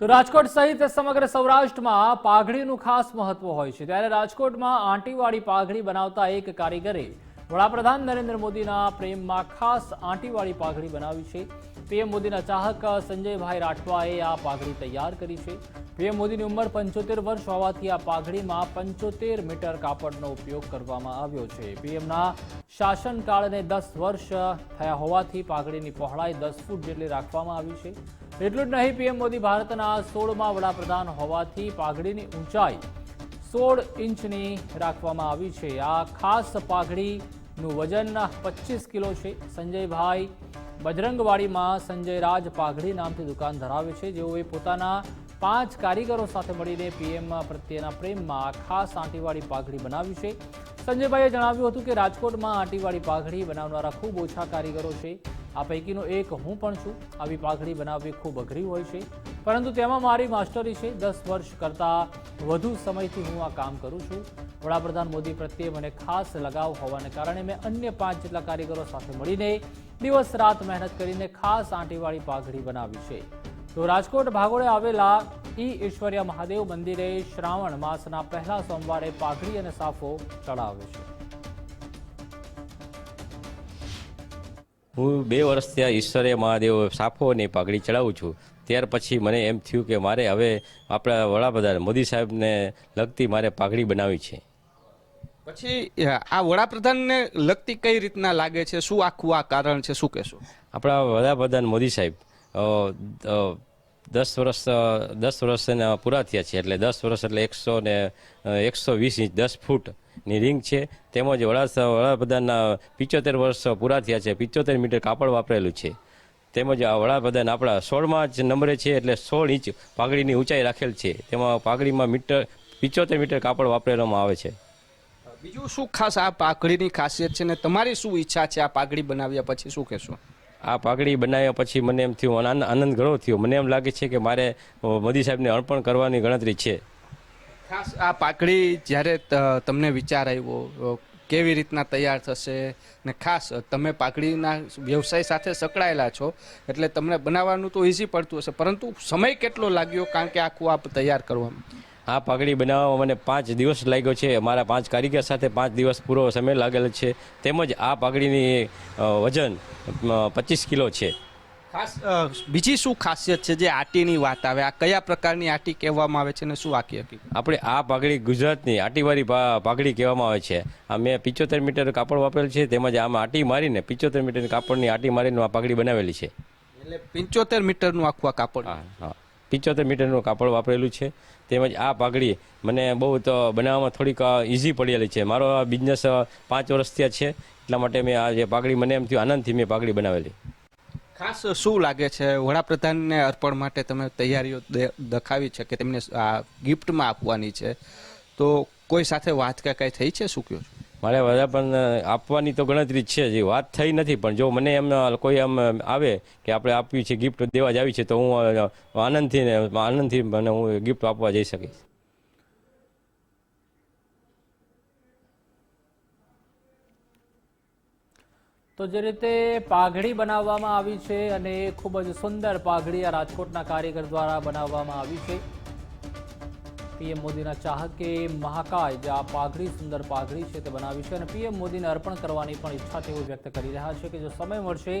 તો રાજકોટ સહિત સમગ્ર સૌરાષ્ટ્રમાં પાઘડીનું ખાસ મહત્વ હોય છે. ત્યારે રાજકોટમાં આંટીવાળી પાઘડી બનાવતા એક કારીગરે વડાપ્રધાન નરેન્દ્ર મોદીના પ્રેમમાં ખાસ આંટીવાળી પાઘડી બનાવી છે. પીએમ મોદીના ચાહક સંજયભાઈ રાઠવાએ આ પાઘડી તૈયાર કરી છે. પીએમ મોદીની ઉંમર પંચોતેર વર્ષ હોવાથી આ પાઘડીમાં પંચોતેર મીટર કાપડનો ઉપયોગ કરવામાં આવ્યો છે. પીએમના શાસનકાળને દસ વર્ષ થયા હોવાથી પાઘડીની પહોળાઈ દસ ફૂટ જેટલી રાખવામાં આવી છે. એટલું જ નહીં, પીએમ મોદી ભારતના સોળમાં વડાપ્રધાન હોવાથી પાઘડીની ઊંચાઈ સોળ ઇંચની રાખવામાં આવી છે. આ ખાસ પાઘડીનું વજન પચીસ કિલો છે. સંજયભાઈ બજરંગવાડીમાં સંજય રાજ પાઘડી નામથી દુકાન ધરાવે છે. જેઓએ પોતાના પાંચ કારીગરો સાથે મળીને પીએમ પ્રત્યેના પ્રેમમાં ખાસ આંટીવાળી પાઘડી બનાવી છે. સંજયભાઈએ જણાવ્યું હતું કે રાજકોટમાં આંટીવાળી પાઘડી બનાવનારા ખૂબ ઓછા કારીગરો છે. આ પૈકીનો એક હું પણ છું. આવી પાઘડી બનાવવી ખૂબ અઘરી હોય છે. પરંતુ તેમાં મારી માસ્ટરી છે. દસ વર્ષ કરતાં વધુ સમયથી હું આ કામ કરું છું. વડાપ્રધાન મોદી પ્રત્યે મને ખાસ લગાવ હોવાને કારણે મેં અન્ય પાંચ જેટલા કારીગરો સાથે મળીને દિવસ રાત મહેનત કરીને ખાસ આંટીવાળી પાઘડી બનાવી છે. તો રાજકોટ ભાગોળે આવેલા ઈ ઈશ્વરિયા મહાદેવ મંદિરે શ્રાવણ માસના પહેલા સોમવારે પાઘડી અને સાફો ચડાવે છે. હું બે વર્ષથી આ ઈશ્વરે મહાદેવ સાફોની પાઘડી ચડાવું છું. ત્યાર પછી મને એમ થયું કે મારે હવે આપણા વડાપ્રધાન મોદી સાહેબને લગતી મારે પાઘડી બનાવી છે. પછી આ વડાપ્રધાનને લગતી કઈ રીતના લાગે છે? શું આખું આ કારણ છે? શું કહેશો? આપણા વડાપ્રધાન મોદી સાહેબ દસ વર્ષ દસ વર્ષના પૂરા થયા છે. એટલે દસ વર્ષ એટલે એકસો ને એકસો વીસ ઇંચ દસ ફૂટની રિંગ છે. તેમજ વડા વડાપ્રધાનના પિચોતેર વર્ષ પૂરા થયા છે. પિચોતેર મીટર કાપડ વાપરેલું છે. તેમજ આ વડાપ્રધાન આપણા સોળમાં જ નંબરે છે એટલે સોળ ઇંચ પાઘડીની ઊંચાઈ રાખેલ છે. તેમાં પાઘડીમાં મીટર પિચોતેર મીટર કાપડ વાપરવામાં આવે છે. બીજું શું ખાસ આ પાઘડીની ખાસિયત છે ને તમારી શું ઈચ્છા છે આ પાઘડી બનાવ્યા પછી શું કહેશો? આ પાઘડી બનાવ્યા પછી મને એમ થયું આનંદ ઘણો થયો. મને એમ લાગે છે કે મારે મોદી સાહેબને અર્પણ કરવાની ગણતરી છે. ખાસ આ પાકડી જ્યારે તમને વિચાર આવ્યો કેવી રીતના તૈયાર થશે ને ખાસ તમે પાકડીના વ્યવસાય સાથે સંકળાયેલા છો, એટલે તમને બનાવવાનું તો ઇઝી પડતું હશે, પરંતુ સમય કેટલો લાગ્યો કારણ કે આખું આપ તૈયાર કરવામાં? આ પાઘડી બનાવવામાં મને પાંચ દિવસ લાગ્યો છે, મારા પાંચ કારીગર સાથે પાંચ દિવસ પૂરો સમય લાગેલો છે, તેમજ આ પાઘડીની વજન પચીસ કિલો છે. ખાસ? બીજી શું ખાસિયત છે જે આટીની વાત આવે? આ કયા પ્રકારની આટી કહેવામાં આવે છે અને શું આખી હકીકત આપણે આ પાઘડી ગુજરાતની આટીવાળી પાઘડી કહેવામાં આવે છે. આ મેં પિચોતેર મીટર કાપડ વાપરેલ છે તેમજ આમાં આટી મારીને પિચોતેર મીટર કાપડની આટી મારીને આ પાઘડી બનાવેલી છે. એટલે પંચોતેર મીટરનું આખું આ કાપડ? હા હા. પિચોતેર મીટરનું કાપડ વાપરેલું છે. તેમજ આ પાઘડી મને બહુ તો બનાવવામાં થોડીક ઇઝી પડેલી છે. મારો બિઝનેસ પાંચ વર્ષ ત્યાં છે. એટલા માટે મેં આ જે પાઘડી મને એમ થયું આનંદથી મેં પાઘડી બનાવેલી. ખાસ શું લાગે છે? વડાપ્રધાનને અર્પણ માટે તમે તૈયારીઓ દખાવી છે કે તેમને ગિફ્ટમાં આપવાની છે? તો કોઈ સાથે વાત કે, કાંઈ થઈ છે? શું કહો મારે વડાપ્રધાન આપવાની તો ગણતરી છે, જે વાત થઈ નથી, પણ જો મને એમ, કોઈ એમ આવે કે આપણે આપવી છે, ગિફ્ટ દેવા જ આવી છે, તો હું આનંદથી આનંદથી મને હું ગિફ્ટ આપવા જઈ શકીશ. તો જે રીતે પાઘડી બનાવવામાં આવી છે અને ખૂબ જ સુંદર પાઘડી આ રાજકોટના કારીગર દ્વારા બનાવવામાં આવી છે. પીએમ મોદીના ચાહકે મહાકાય જે આ પાઘડી, સુંદર પાઘડી છે તે બનાવી છે અને પીએમ મોદીને અર્પણ કરવાની પણ ઈચ્છા તેઓ વ્યક્ત કરી રહ્યા છે કે જો સમય મળશે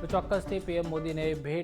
તો ચોક્કસથી પીએમ મોદીને ભેટ